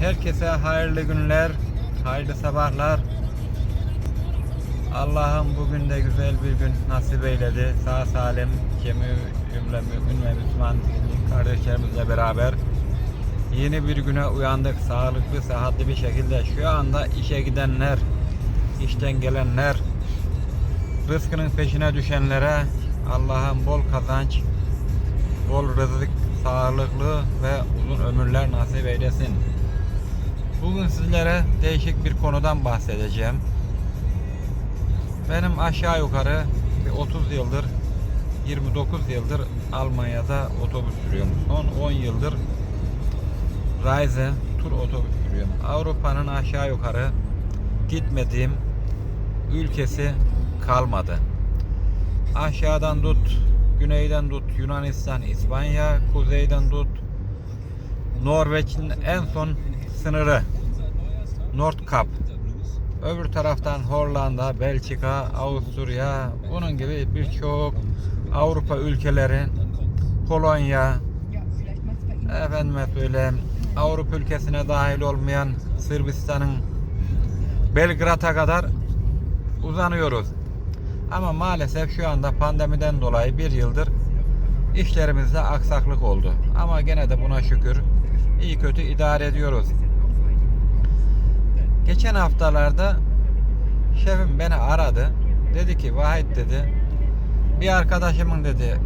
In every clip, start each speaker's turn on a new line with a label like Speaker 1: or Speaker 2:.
Speaker 1: Herkese hayırlı günler, hayırlı sabahlar. Allah'ım bugün de güzel bir gün nasip eyledi. Sağ salim, cemi cümle mümin ve Müslüman kardeşlerimizle beraber yeni bir güne uyandık. Sağlıklı, sıhhatli bir şekilde. Şu anda işe gidenler, işten gelenler, rızkının peşine düşenlere Allah'ım bol kazanç, bol rızık, sağlıklı ve uzun ömürler nasip eylesin. Bugün sizlere değişik bir konudan bahsedeceğim. Benim aşağı yukarı bir 30 yıldır 29 yıldır Almanya'da otobüs sürüyorum. Son 10 yıldır Reise tur otobüs sürüyorum. Avrupa'nın aşağı yukarı gitmediğim ülkesi kalmadı. Aşağıdan tut, güneyden tut Yunanistan, İspanya, kuzeyden tut Norveç'in en son sınırı Nordkap. Öbür taraftan Hollanda, Belçika, Avusturya, bunun gibi birçok Avrupa ülkeleri, Polonya, efendime söyleyeyim Avrupa ülkesine dahil olmayan Sırbistan'ın Belgrad'a kadar uzanıyoruz. Ama maalesef şu anda pandemiden dolayı bir yıldır işlerimizde aksaklık oldu. Ama gene de buna şükür iyi kötü idare ediyoruz. Geçen haftalarda şefim beni aradı. Dedi ki Vahit dedi bir arkadaşımın dedi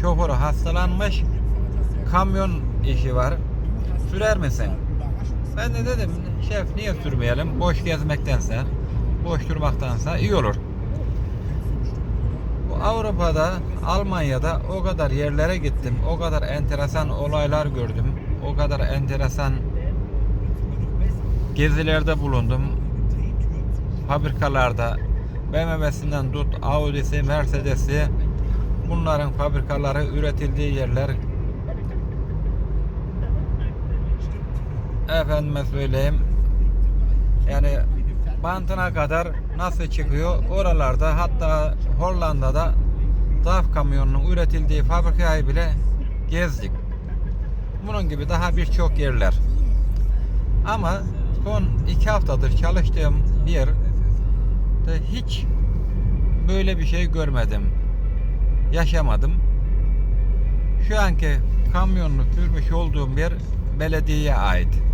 Speaker 1: şoförü hastalanmış kamyon işi var sürer misin? Ben de dedim şef niye sürmeyelim boş gezmektense boş durmaktansa iyi olur. Bu Avrupa'da Almanya'da o kadar yerlere gittim o kadar enteresan olaylar gördüm o kadar enteresan gezilerde bulundum. Fabrikalarda BMW'sinden tut Audi'si, Mercedes'i bunların fabrikaları üretildiği yerler efendime söyleyeyim yani bantına kadar nasıl çıkıyor oralarda hatta Hollanda'da DAF kamyonunun üretildiği fabrikayı bile gezdik. Bunun gibi daha birçok yerler. Ama son iki haftadır çalıştığım yerde hiç böyle bir şey görmedim. Yaşamadım. Şu anki kamyonunu sürmüş olduğum yer belediyeye ait.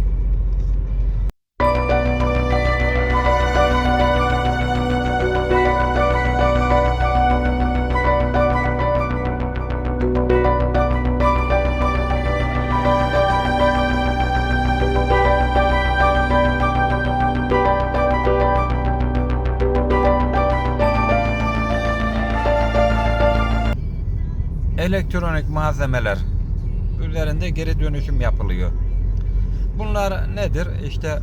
Speaker 1: Elektronik malzemeler üzerinde geri dönüşüm yapılıyor. Bunlar nedir? İşte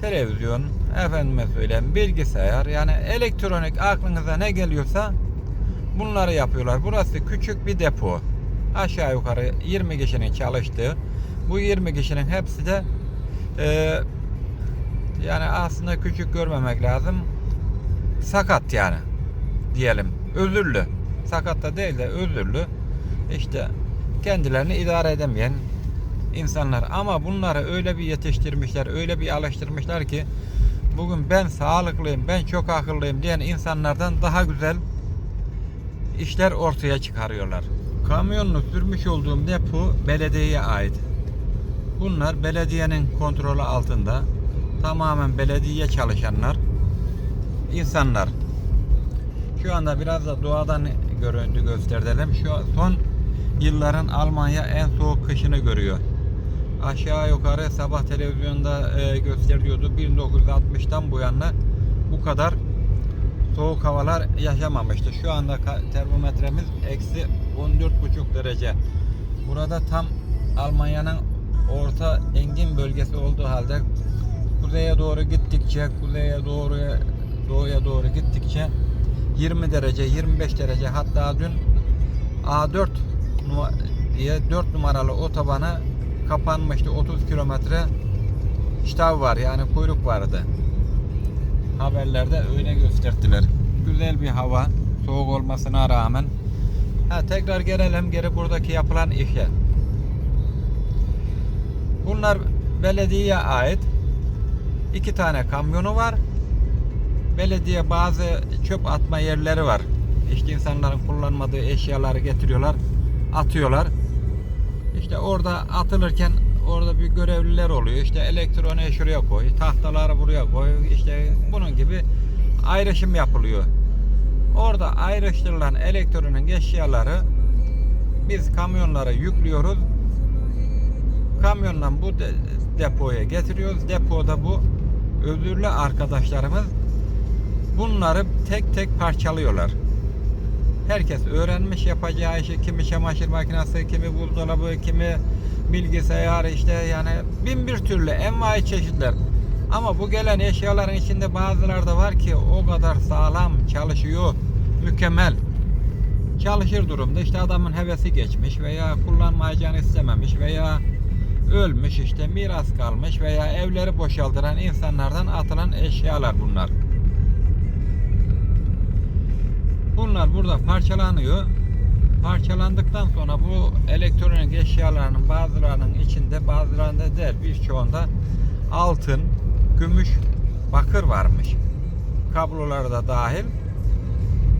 Speaker 1: televizyon, efendime söyleyeyim bilgisayar yani elektronik aklınıza ne geliyorsa bunları yapıyorlar. Burası küçük bir depo. Aşağı yukarı 20 kişinin çalıştığı. Bu 20 kişinin hepsi de e, yani aslında küçük görmemek lazım. Sakat yani diyelim. Özürlü sakat da değil de özürlü işte kendilerini idare edemeyen insanlar ama bunları öyle bir yetiştirmişler öyle bir alıştırmışlar ki bugün ben sağlıklıyım ben çok akıllıyım diyen insanlardan daha güzel işler ortaya çıkarıyorlar. Kamyonunu sürmüş olduğum depo belediyeye ait. Bunlar belediyenin kontrolü altında. Tamamen belediye çalışanlar, insanlar. Şu anda biraz da doğadan görüntü gösterelim. Şu son yılların Almanya en soğuk kışını görüyor. Aşağı yukarı sabah televizyonda e, gösteriyordu. 1960'tan bu yana bu kadar soğuk havalar yaşamamıştı. Şu anda termometremiz eksi 14,5 derece. Burada tam Almanya'nın orta engin bölgesi olduğu halde kuzeye doğru gittikçe, kuzeye doğru doğuya doğru gittikçe 20 derece, 25 derece hatta dün A4 diye 4 numaralı otobana kapanmıştı. 30 kilometre iştav var yani kuyruk vardı. Haberlerde öyle gösterdiler. Güzel bir hava soğuk olmasına rağmen. Ha, tekrar gelelim geri buradaki yapılan işe. Bunlar belediyeye ait iki tane kamyonu var. Belediye bazı çöp atma yerleri var. İşte insanların kullanmadığı eşyaları getiriyorlar, atıyorlar. İşte orada atılırken orada bir görevliler oluyor. İşte elektroniği şuraya koy, tahtaları buraya koy. İşte bunun gibi ayrışım yapılıyor. Orada ayrıştırılan elektronik eşyaları biz kamyonlara yüklüyoruz. Kamyonla bu de- depoya getiriyoruz. Depoda bu özürlü arkadaşlarımız bunları tek tek parçalıyorlar. Herkes öğrenmiş yapacağı işi. Kimi çamaşır makinesi, kimi buzdolabı, kimi bilgisayar işte yani bin bir türlü envai çeşitler. Ama bu gelen eşyaların içinde bazıları da var ki o kadar sağlam çalışıyor, mükemmel. Çalışır durumda işte adamın hevesi geçmiş veya kullanmayacağını istememiş veya ölmüş işte miras kalmış veya evleri boşaltılan insanlardan atılan eşyalar bunlar. Bunlar burada parçalanıyor. Parçalandıktan sonra bu elektronik eşyalarının bazılarının içinde bazılarında değil birçoğunda altın, gümüş, bakır varmış. Kabloları da dahil.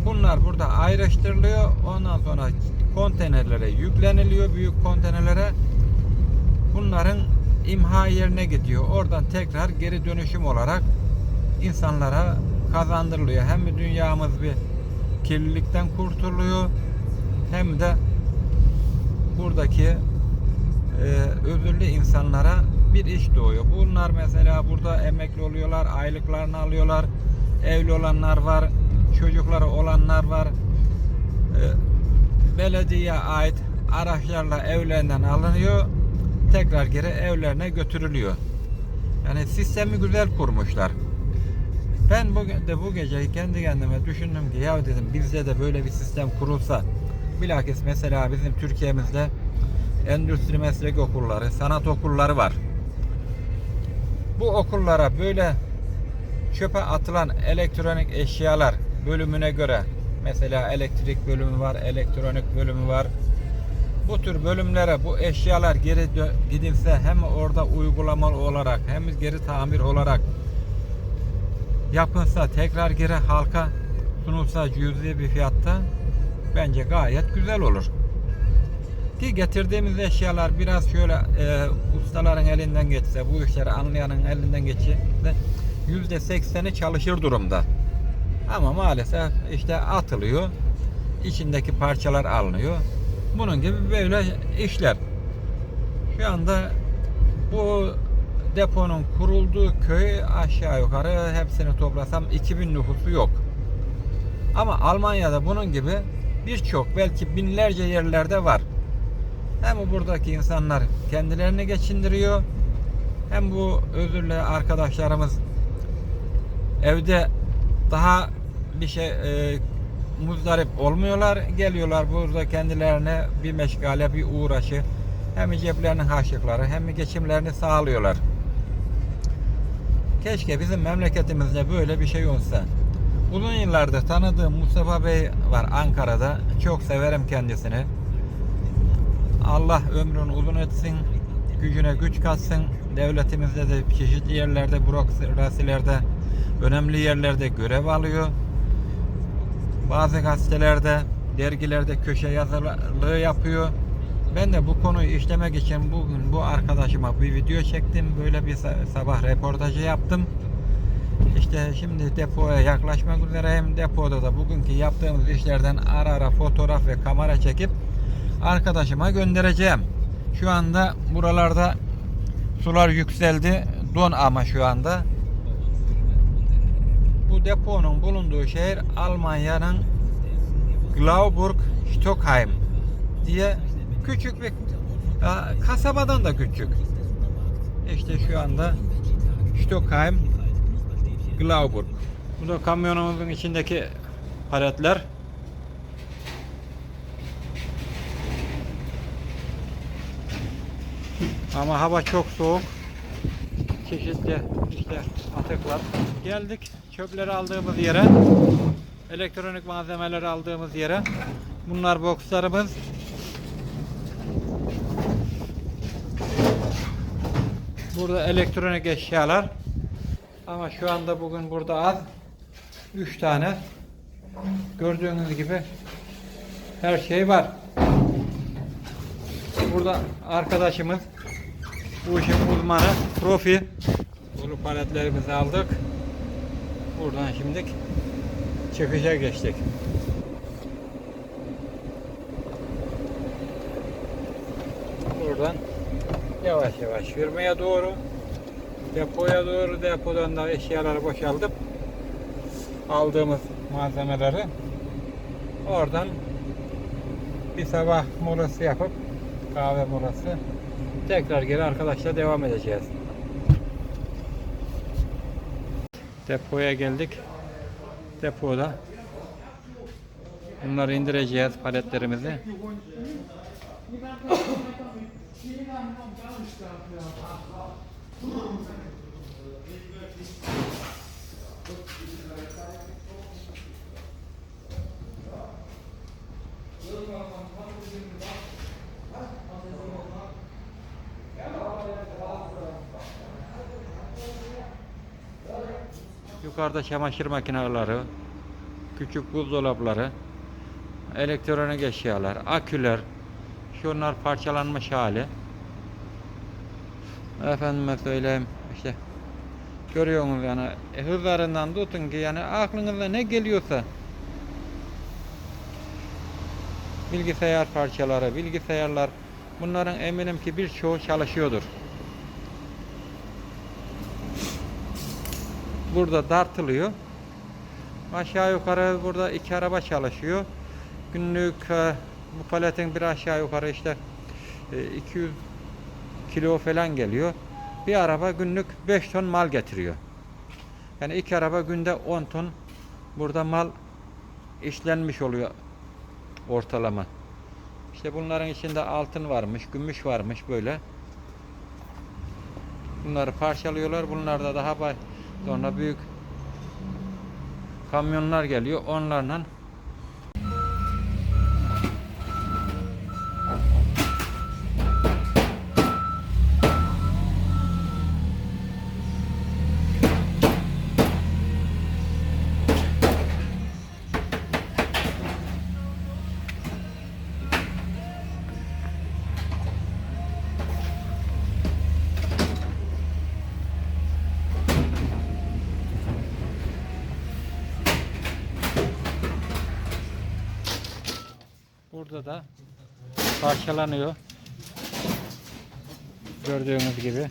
Speaker 1: Bunlar burada ayrıştırılıyor. Ondan sonra konteynerlere yükleniliyor. Büyük konteynerlere. Bunların imha yerine gidiyor. Oradan tekrar geri dönüşüm olarak insanlara kazandırılıyor. Hem dünyamız bir kirlilikten kurtuluyor hem de buradaki e, özürlü insanlara bir iş doğuyor. Bunlar mesela burada emekli oluyorlar, aylıklarını alıyorlar. Evli olanlar var, çocukları olanlar var. E, belediyeye ait araçlarla evlerinden alınıyor. Tekrar geri evlerine götürülüyor. Yani sistemi güzel kurmuşlar. Ben bugün de bu gece kendi kendime düşündüm ki ya dedim bizde de böyle bir sistem kurulsa bilakis mesela bizim Türkiye'mizde endüstri meslek okulları, sanat okulları var. Bu okullara böyle çöpe atılan elektronik eşyalar bölümüne göre mesela elektrik bölümü var, elektronik bölümü var. Bu tür bölümlere bu eşyalar geri gidilse hem orada uygulamalı olarak hem geri tamir olarak yapılsa tekrar geri halka sunulsa cüzi bir fiyatta bence gayet güzel olur. Ki getirdiğimiz eşyalar biraz şöyle e, ustaların elinden geçse, bu işleri anlayanın elinden geçse yüzde sekseni çalışır durumda. Ama maalesef işte atılıyor, içindeki parçalar alınıyor. Bunun gibi böyle işler. Şu anda bu deponun kurulduğu köy aşağı yukarı hepsini toplasam 2000 nüfusu yok. Ama Almanya'da bunun gibi birçok belki binlerce yerlerde var. Hem buradaki insanlar kendilerini geçindiriyor hem bu özürlü arkadaşlarımız evde daha bir şey e, muzdarip olmuyorlar. Geliyorlar burada kendilerine bir meşgale, bir uğraşı hem ceplerinin harçlıkları hem geçimlerini sağlıyorlar. Keşke bizim memleketimizde böyle bir şey olsa. Uzun yıllardır tanıdığım Mustafa Bey var Ankara'da. Çok severim kendisini. Allah ömrünü uzun etsin. Gücüne güç katsın. Devletimizde de çeşitli yerlerde, bürokrasilerde, önemli yerlerde görev alıyor. Bazı gazetelerde, dergilerde köşe yazarlığı yapıyor. Ben de bu konuyu işlemek için bugün bu arkadaşıma bir video çektim. Böyle bir sa- sabah reportajı yaptım. İşte şimdi depoya yaklaşmak üzereyim. Depoda da bugünkü yaptığımız işlerden ara ara fotoğraf ve kamera çekip arkadaşıma göndereceğim. Şu anda buralarda sular yükseldi. Don ama şu anda. Bu deponun bulunduğu şehir Almanya'nın Glauburg Stockheim diye küçük bir kasabadan da küçük. İşte şu anda Stockheim Glauburg. Bu da kamyonumuzun içindeki paletler. Ama hava çok soğuk. Çeşitli işte atıklar. Geldik çöpleri aldığımız yere. Elektronik malzemeleri aldığımız yere. Bunlar bokslarımız. Burada elektronik eşyalar. Ama şu anda bugün burada az. 3 tane. Gördüğünüz gibi her şey var. Burada arkadaşımız bu işin uzmanı profi. Bunu paletlerimizi aldık. Buradan şimdi çıkışa geçtik. Buradan yavaş yavaş yürümeye doğru depoya doğru depodan da eşyaları boşaltıp aldığımız malzemeleri oradan bir sabah molası yapıp kahve molası tekrar geri arkadaşla devam edeceğiz. Depoya geldik. Depoda bunları indireceğiz paletlerimizi. Yukarıda çamaşır makineleri, küçük buzdolapları, elektronik eşyalar, aküler, şunlar parçalanmış hali. Efendime söyleyeyim işte görüyorsunuz yani e, hızlarından tutun ki yani aklınıza ne geliyorsa bilgisayar parçaları, bilgisayarlar bunların eminim ki birçoğu çalışıyordur. Burada dartılıyor. Aşağı yukarı burada iki araba çalışıyor. Günlük e, bu paletin bir aşağı yukarı işte e, 200 kilo falan geliyor. Bir araba günlük 5 ton mal getiriyor. Yani iki araba günde 10 ton burada mal işlenmiş oluyor ortalama. İşte bunların içinde altın varmış, gümüş varmış böyle. Bunları parçalıyorlar. Bunlarda daha ba- sonra büyük kamyonlar geliyor. Onlarla Burada da parçalanıyor. Gördüğünüz gibi.